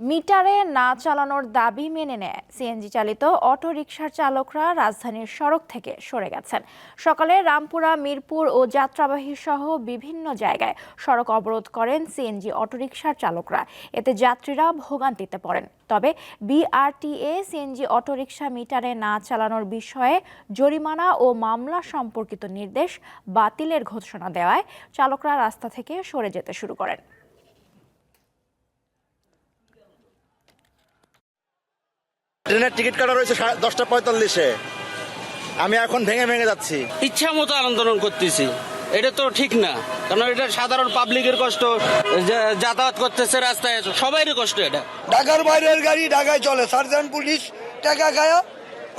মিটারে না চালানোর দাবি মেনে নেয় সিএনজি চালিত অটো রিকশার চালকরা রাজধানীর সড়ক থেকে সরে গেছেন। সকালে রামপুরা, মিরপুর ও যাত্রাবাহী সহ বিভিন্ন জায়গায় সড়ক অবরোধ করেন সিএনজি অটোরিকশার চালকরা। এতে যাত্রীরা ভোগান্তিতে পড়েন। তবে বিআরটিএ সিএনজি অটোরিকশা মিটারে না চালানোর বিষয়ে জরিমানা ও মামলা সম্পর্কিত নির্দেশ বাতিলের ঘোষণা দেওয়ায় চালকরা রাস্তা থেকে সরে যেতে শুরু করেন। ট্রেনের টিকিট কাটা রয়েছে সাড়ে দশটা পঁয়তাল্লিশে। আমি এখন ভেঙে ভেঙে যাচ্ছি। ইচ্ছা মতো আন্দোলন করতেছি। এটা তো ঠিক না। কারণ এটা সাধারণ পাবলিকের কষ্ট। যাতায়াত করতেছে রাস্তায়। সবাইরই কষ্ট এটা। ঢাকার বাইরের গাড়ি ঢাকায় চলে। সার্জেন্ট পুলিশ টাকা খায়া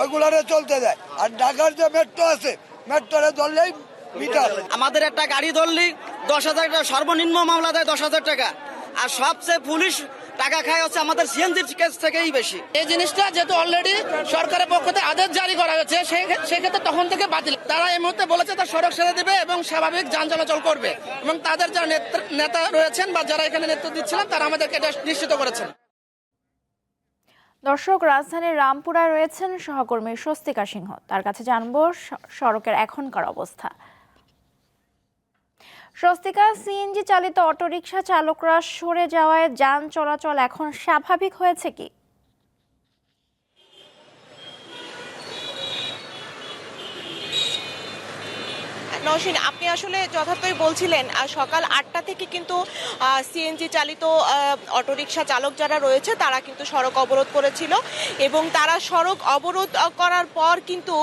ওইগুলারে চলতে দেয়। আর ঢাকার যে মেট্রো আছে মেট্রোরে ধরলেই মিটার আমাদের একটা গাড়ি ধরলি দশ হাজার টাকা সর্বনিম্ন মামলা দেয় দশ হাজার টাকা। আর সবচেয়ে পুলিশ টাকা খায় হচ্ছে আমাদের সিএনজির কেস থেকেই বেশি। এই জিনিসটা যেহেতু অলরেডি সরকারের পক্ষ থেকে আদেশ জারি করা হয়েছে সেই- সেক্ষেত্রে তখন থেকে বাতিল। তারা এই মুহূর্তে বলেছে তার সড়ক সেরে দেবে এবং স্বাভাবিক যান চলাচল করবে। এবং তাদের যারা নেতৃ- নেতা রয়েছেন বা যারা এখানে নেতৃত্ব দিচ্ছিলেন তারা আমাদেরকে এটা নিশ্চিত করেছেন। দর্শক রাজধানীর রামপুরায় রয়েছেন সহকর্মী স্বস্তিকা সিংহ। তার কাছে জানব স- সড়কের এখনকার অবস্থা। স্বস্তিকা সিএনজি চালিত অটোরিকশা চালকরা সরে যাওয়ায় যান চলাচল এখন স্বাভাবিক হয়েছে কি? নওশিন, আপনি আসলে যথার্থই বলছিলেন সকাল আটটা থেকে কিন্তু সিএনজি চালিত অটোরিকশা চালক যারা রয়েছে, তারা কিন্তু সড়ক অবরোধ করেছিল এবং তারা সড়ক অবরোধ করার পর কিন্তু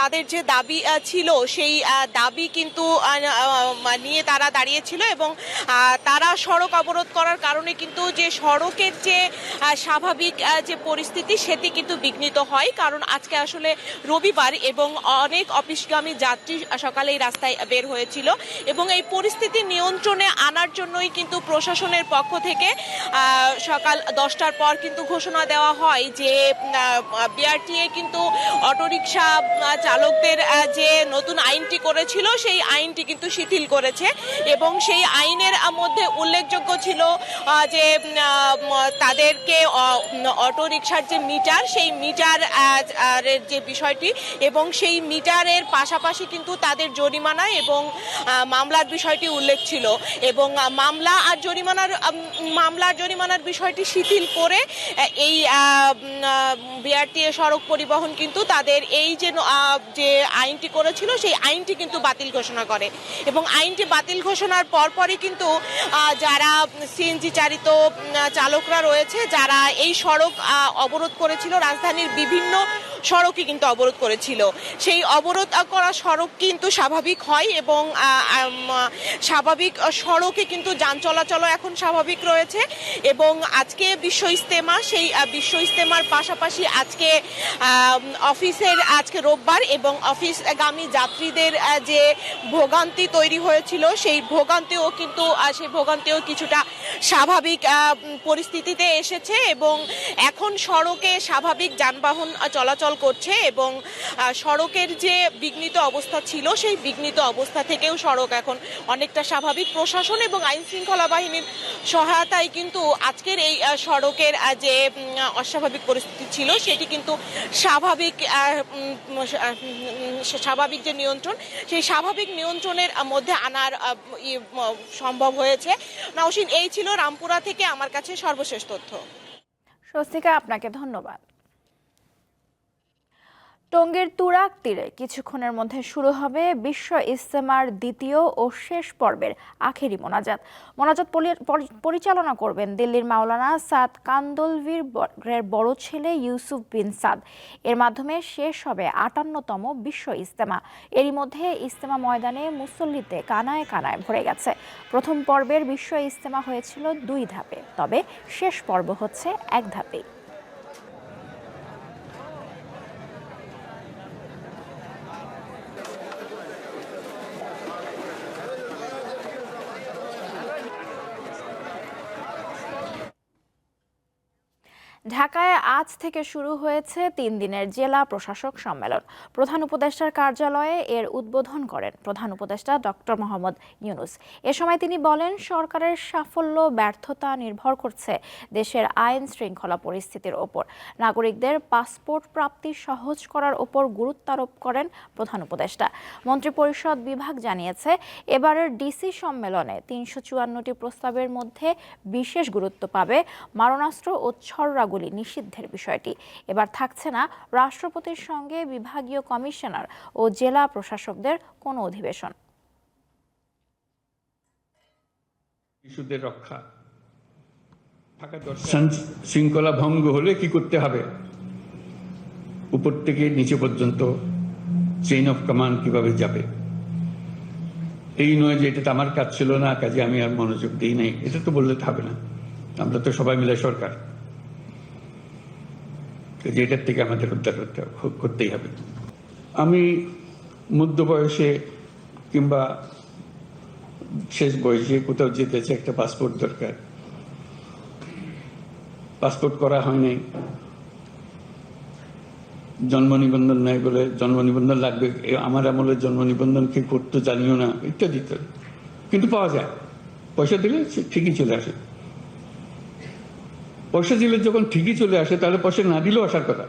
তাদের যে দাবি ছিল, সেই দাবি কিন্তু নিয়ে তারা দাঁড়িয়েছিল এবং তারা সড়ক অবরোধ করার কারণে কিন্তু যে সড়কের যে স্বাভাবিক যে পরিস্থিতি, সেটি কিন্তু বিঘ্নিত হয়। কারণ আজকে আসলে রবিবার এবং অনেক অফিসগামী যাত্রী সকালে রাস্তায় বের হয়েছিল এবং এই পরিস্থিতি নিয়ন্ত্রণে আনার জন্যই কিন্তু প্রশাসনের পক্ষ থেকে সকাল দশটার পর কিন্তু ঘোষণা দেওয়া হয় যে বিআরটিএ কিন্তু অটোরিকশা চালকদের যে নতুন আইনটি করেছিল সেই আইনটি কিন্তু শিথিল করেছে এবং সেই আইনের মধ্যে উল্লেখযোগ্য ছিল যে তাদেরকে অটো রিক্সার যে মিটার সেই মিটার যে বিষয়টি এবং সেই মিটারের পাশাপাশি কিন্তু তাদের জরিমানা এবং মামলার বিষয়টি উল্লেখ ছিল। এবং মামলা আর জরিমানার মামলার জরিমানার বিষয়টি শিথিল করে এই বিআরটিএ সড়ক পরিবহন কিন্তু তাদের এই যে যে আইনটি করেছিল, সেই আইনটি কিন্তু বাতিল ঘোষণা করে। এবং আইনটি বাতিল ঘোষণার পরপরই কিন্তু যারা সিএনজি চালিত চালকরা রয়েছে, যারা এই সড়ক অবরোধ করেছিল, রাজধানীর বিভিন্ন সড়কে কিন্তু অবরোধ করেছিল। সেই অবরোধ করা সড়ক কিন্তু স্বাভাবিক হয় এবং স্বাভাবিক সড়কে কিন্তু যান চলাচলও এখন স্বাভাবিক রয়েছে এবং আজকে বিশ্ব ইস্তেমা সেই বিশ্ব ইস্তেমার পাশাপাশি আজকে অফিসের আজকে রোববার এবং অফিসগামী যাত্রীদের যে ভোগান্তি তৈরি হয়েছিল সেই ভোগান্তিও কিন্তু সেই ভোগান্তিও কিছুটা স্বাভাবিক পরিস্থিতিতে এসেছে এবং এখন সড়কে স্বাভাবিক যানবাহন আহ, চলাচল করছে এবং সড়কের যে বিঘ্নিত অবস্থা ছিল, সেই বিঘ্নিত অবস্থা থেকেও সড়ক এখন অনেকটা স্বাভাবিক। প্রশাসন এবং আইন শৃঙ্খলা বাহিনীর সহায়তায় কিন্তু আজকের এই সড়কের যে অস্বাভাবিক পরিস্থিতি ছিল, সেটি কিন্তু স্বাভাবিক স্বাভাবিক যে নিয়ন্ত্রণ, সেই স্বাভাবিক নিয়ন্ত্রণের মধ্যে আনার সম্ভব হয়েছে। নাওশিন, এই ছিল রামপুরা থেকে আমার কাছে সর্বশেষ তথ্য। স্বস্তিকা, আপনাকে ধন্যবাদ। টঙ্গীর তুরাক তীরে কিছুক্ষণের মধ্যে শুরু হবে বিশ্ব ইস্তেমার দ্বিতীয় ও শেষ পর্বের আখেরি মোনাজাত। মোনাজাত পরি- পরিচালনা করবেন দিল্লির মাওলানা সাদ কান্দলভির বড় ছেলে ইউসুফ বিন সাদ। এর মাধ্যমে শেষ হবে আটান্নতম বিশ্ব ইস্তেমা এরই মধ্যে ইস্তেমা ময়দানে মুসল্লিতে কানায় কানায় ভরে গেছে। প্রথম পর্বের বিশ্ব ইস্তেমা হয়েছিল দুই ধাপে, তবে শেষ পর্ব হচ্ছে এক ধাপেই। ঢাকায় আজ থেকে শুরু হয়েছে তিন দিনের জেলা প্রশাসক সম্মেলন। প্রধান উপদেষ্টার কার্যালয়ে এর উদ্বোধন করেন প্রধান উপদেষ্টা ডক্টর মোহাম্মদ ইউনুস। এ সময় তিনি বলেন, সরকারের সাফল্য, ব্যর্থতা নির্ভর করছে দেশের আইন শৃঙ্খলা পরিস্থিতির ওপর। নাগরিকদের পাসপোর্ট প্রাপ্তি সহজ করার ওপর গুরুত্ব আরোপ করেন প্রধান উপদেষ্টা। মন্ত্রিপরিষদ বিভাগ জানিয়েছে, এবারের ডিসি সম্মেলনে তিনশো চুয়ান্নটি প্রস্তাবের মধ্যে বিশেষ গুরুত্ব পাবে মারণাস্ত্র ও ছররাগুলি নিষিদ্ধের বিষয়টি। এবার থাকছে না রাষ্ট্রপতির সঙ্গে বিভাগীয় কমিশনার ও জেলা প্রশাসকদের কোনো অধিবেশন। শিশুদের রক্ষা। শৃঙ্খলা ভঙ্গ হলে কি করতে হবে? উপর থেকে নিচে পর্যন্ত চেইন অফ কমান্ড কীভাবে যাবে? এই নয় যে এটা তো আমার কাজ ছিল না কাজে আমি আর মনোযোগ দিই নাই এটা তো বললে হবে না। আমরা তো সবাই মিলে সরকার। কাজে এটার থেকে আমাদের উদ্ধার করতে করতেই হবে। আমি মধ্য বয়সে কিংবা শেষ বয়সে কোথাও যেতে চাই, একটা পাসপোর্ট দরকার। পাসপোর্ট করা হয়নি জন্ম নিবন্ধন নাই বলে জন্ম নিবন্ধন লাগবে আমার আমলে জন্ম নিবন্ধন কি করতো জানিও না, ইত্যাদি ইত্যাদি। কিন্তু পাওয়া যায়। পয়সা দিলে ঠিকই চলে আসে। পয়সা দিলে যখন ঠিকই চলে আসে তাহলে পয়সা না দিলেও আসার কথা।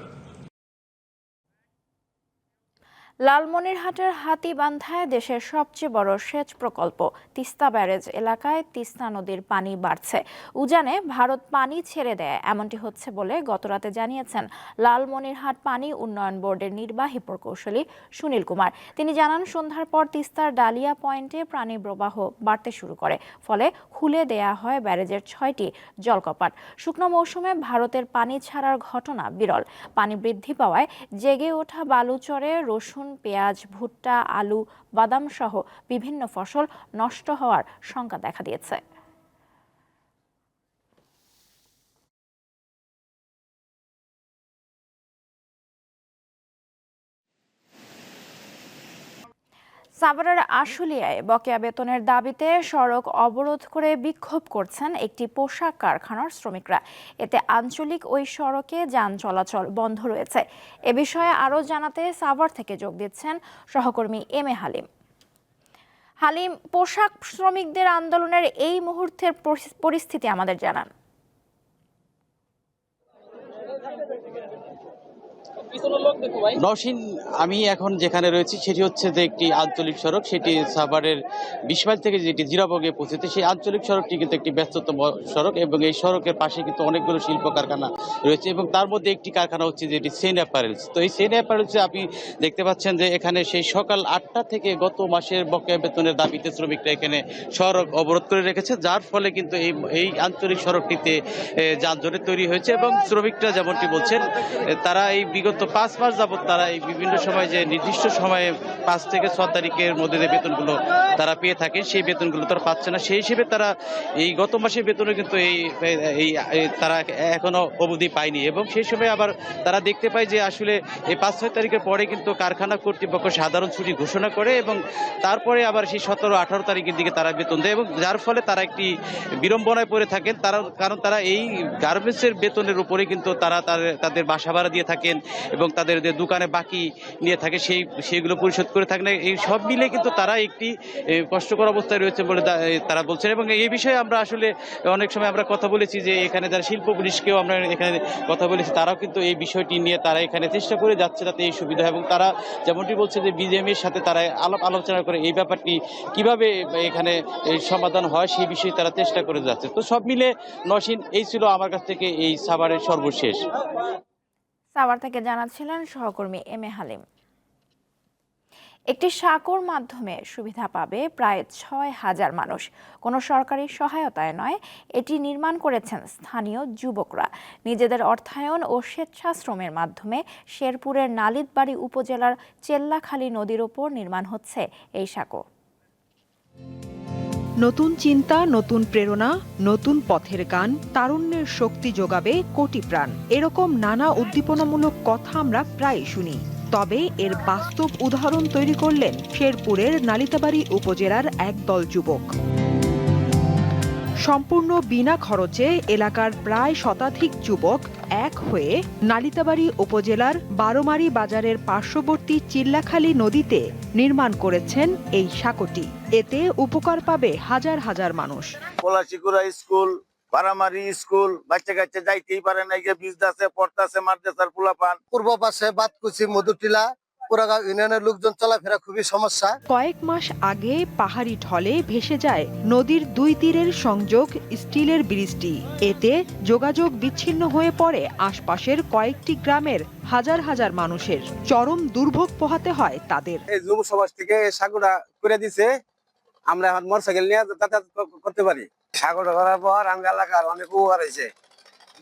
লালমনিরহাটের হাতিবান্ধায় দেশের সবচেয়ে বড় সেচ প্রকল্প। তিস্তা ব্যারেজ এলাকায় তিস্তা নদীর পানি বাড়ছে। উজানে ভারত পানি ছেড়ে দেয়, এমনটি হচ্ছে বলে গতরাতে জানিয়েছেন লালমনিরহাট পানি উন্নয়ন বোর্ডের নির্বাহী প্রকৌশলী সুনীল কুমার। তিনি জানান, সন্ধ্যার পর তিস্তার ডালিয়া পয়েন্টে প্রাণী প্রবাহ বাড়তে শুরু করে, ফলে খুলে দেয়া হয় ব্যারেজের ছয়টি জলকপাট। শুকনো মৌসুমে ভারতের পানি ছাড়ার ঘটনা বিরল। পানি বৃদ্ধি পাওয়ায় জেগে ওঠা বালুচরে রসুন পেঁয়াজ ভুট্টা আলু বাদাম সহ বিভিন্ন ফসল নষ্ট হওয়ার শঙ্কা দেখা দিয়েছে। সাভারের আশুলিয়ায় বকেয়া বেতনের দাবিতে সড়ক অবরোধ করে বিক্ষোভ করছেন একটি পোশাক কারখানার শ্রমিকরা। এতে আঞ্চলিক ওই সড়কে যান চলাচল বন্ধ রয়েছে। এ বিষয়ে আরও জানাতে সাভার থেকে যোগ দিচ্ছেন সহকর্মী এম এ হালিম। হালিম, পোশাক শ্রমিকদের আন্দোলনের এই মুহূর্তের পরিস্থিতি আমাদের জানান। নওশিন, আমি এখন যেখানে রয়েছি, সেটি হচ্ছে যে একটি আঞ্চলিক সড়ক। সেটি সাভারের বিশ মাইল থেকে যেটি জিরাবগে পৌঁছেছে, সেই আঞ্চলিক সড়কটি কিন্তু একটি ব্যস্ততম সড়ক এবং এই সড়কের পাশে কিন্তু অনেকগুলো শিল্প কারখানা রয়েছে এবং তার মধ্যে একটি কারখানা হচ্ছে যেটি সেন অ্যাপারেলস তো এই সেন অ্যাপারেলসে আপনি দেখতে পাচ্ছেন যে এখানে সেই সকাল আটটা থেকে গত মাসের বকেয়া বেতনের দাবিতে শ্রমিকরা এখানে সড়ক অবরোধ করে রেখেছে, যার ফলে কিন্তু এই এই আঞ্চলিক সড়কটিতে যানজটের তৈরি হয়েছে এবং শ্রমিকরা যেমনটি বলছেন তারা এই বিগত পাঁচ মাস যাবত তারা এই বিভিন্ন সময় যে নির্দিষ্ট সময়ে পাঁচ থেকে ছ তারিখের মধ্যে যে বেতনগুলো তারা পেয়ে থাকে সেই বেতনগুলো তারা পাচ্ছে না। সেই হিসেবে তারা এই গত মাসের বেতনে কিন্তু এই এই তারা এখনও অবধি পায়নি এবং সেই সময় আবার তারা দেখতে পায় যে আসলে এই পাঁচ ছয় তারিখের পরে কিন্তু কারখানা কর্তৃপক্ষ সাধারণ ছুটি ঘোষণা করে এবং তারপরে আবার সেই সতেরো, আঠারো তারিখের দিকে তারা বেতন দেয় এবং যার ফলে তারা একটি বিড়ম্বনায় পড়ে থাকেন। তারা, কারণ তারা এই গার্মেন্টসের বেতনের উপরে কিন্তু তারা তাদের বাসা ভাড়া দিয়ে থাকেন এবং তাদের যে দোকানে বাকি নিয়ে থাকে সেই, সেইগুলো পরিশোধ করে থাকেন এই সব মিলে কিন্তু তারা একটি কষ্টকর অবস্থায় রয়েছে বলে তারা বলছেন। এবং এই বিষয়ে আমরা আসলে অনেক সময় আমরা কথা বলেছি যে এখানে যারা শিল্প পুলিশকেও আমরা এখানে কথা বলেছি, তারাও কিন্তু এই বিষয়টি নিয়ে তারা এখানে চেষ্টা করে যাচ্ছে যাতে এই সুবিধা এবং তারা যেমনটি বলছে যে বিজেএম এর সাথে তারা আলাপ, আলোচনা করে এই ব্যাপারটি কীভাবে এখানে সমাধান হয় সেই বিষয়ে তারা চেষ্টা করে যাচ্ছে। তো সব মিলে নসীন, এই ছিল আমার কাছ থেকে এই সাভারের সর্বশেষ। সাভার থেকে জানাচ্ছিলেন সহকর্মী এম এ হালিম। একটি সাঁকোর মাধ্যমে সুবিধা পাবে প্রায় ছয় হাজার মানুষ। কোনো সরকারি সহায়তায় নয়, এটি নির্মাণ করেছেন স্থানীয় যুবকরা। নিজেদের অর্থায়ন ও স্বেচ্ছাশ্রমের মাধ্যমে শেরপুরের নালিতবাড়ি উপজেলার চেল্লাখালী নদীর ওপর নির্মাণ হচ্ছে এই সাঁকো। নতুন চিন্তা, নতুন প্রেরণা, নতুন পথের গান, তারুণ্যের শক্তি যোগাবে কোটি প্রাণ। এরকম নানা উদ্দীপনামূলক কথা আমরা প্রায় শুনি। তবে এর বাস্তব উদাহরণ তৈরি করলেন শেরপুরের নালিতাবাড়ি উপজেলার একদল যুবক। সম্পূর্ণ বিনা খরচে এলাকার প্রায় শতাধিক যুবক এক হয়ে নালিতাবাড়ি উপজেলার বারোমারি বাজারের পার্শ্ববর্তী চিল্লাখালী নদীতে নির্মাণ করেছেন এই সাঁকোটি। এতে উপকার পাবে হাজার হাজার মানুষ। পলাশিকুড়া স্কুল পারামারি স্কুল বাচ্চা কাচ্চা যাইতেই পারে না গিয়ে বিজদাসে পড়তাছে মাদ্রাসার পোলাপান। পূর্ব পাশে বাতকুচি মধুটিলা পুরাগাঁও ইউনিয়নের লোকজন চলাফেরা খুবই সমস্যা। কয়েক মাস আগে পাহাড়ি ঢলে ভেসে যায় নদীর দুই তীরের সংযোগ স্টিলের ব্রিজটি। এতে যোগাযোগ বিচ্ছিন্ন হয়ে পড়ে আশপাশের কয়েকটি গ্রামের হাজার হাজার মানুষের। চরম দুর্ভোগ পোহাতে হয় তাদের। এই যুব সমাজ থেকে সাগরটা করে দিছে। আমরা এখন মোটরসাইকেল নিয়ে যাতায়াত করতে পারি। সাগরটা করার পর আমরা এলাকার অনেক উপকার হয়েছে।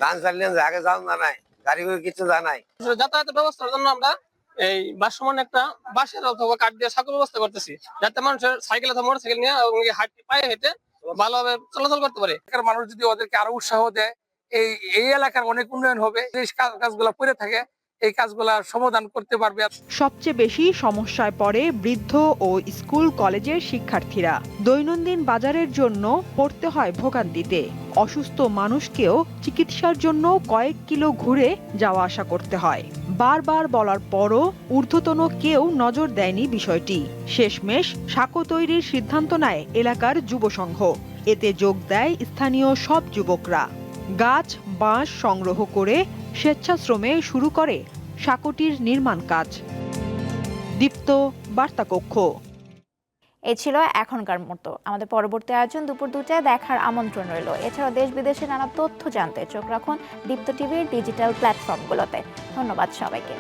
ধান চাল নিয়ে আগে যাও না নাই। গাড়ি কিছু জানাই যাতায়াতের ব্যবস্থার জন্য আমরা এই বাসমান একটা বাসের অথবা কাঠ দিয়ে সাঁকো ব্যবস্থা করতেছি, যাতে মানুষের সাইকেল অথবা মোটর সাইকেল নিয়ে হাঁটতে, পায়ে হেঁটে ভালোভাবে চলাচল করতে পারে। মানুষ যদি ওদেরকে আরও উৎসাহ দেয়, এই এই এলাকার অনেক উন্নয়ন হবে, এই কাজ- কাজগুলো করে থাকে এই কাজগুলা সমাধান করতে পারবে সবচেয়ে বেশি সমস্যায় পড়ে বৃদ্ধ ও স্কুল কলেজের শিক্ষার্থীরা। দৈনন্দিন বাজারের জন্য পড়তে হয় ভোগান্তিতে। অসুস্থ মানুষকেও চিকিৎসার জন্য কয়েক কিলো ঘুরে যাওয়া আসা করতে হয়। বারবার বলার পরও ঊর্ধ্বতন কেউ নজর দেয়নি বিষয়টি। শেষমেশ সাঁকো তৈরির সিদ্ধান্ত নেয় এলাকার যুব সংঘ এতে যোগ দেয় স্থানীয় সব যুবকরা। গাছ, বাঁশ সংগ্রহ করে স্বেচ্ছাশ্রমে শুরু করে সাঁকোটির নির্মাণ কাজ। দীপ্ত বার্তাকক্ষ। এ ছিল এখনকার মতো। আমাদের পরবর্তী আয়োজন দুপুর দুটায় দেখার আমন্ত্রণ রইল। এছাড়া দেশ বিদেশে নানা তথ্য জানতে চোখ রাখুন দীপ্ত টিভির ডিজিটাল প্ল্যাটফর্মগুলোতে। ধন্যবাদ সবাইকে।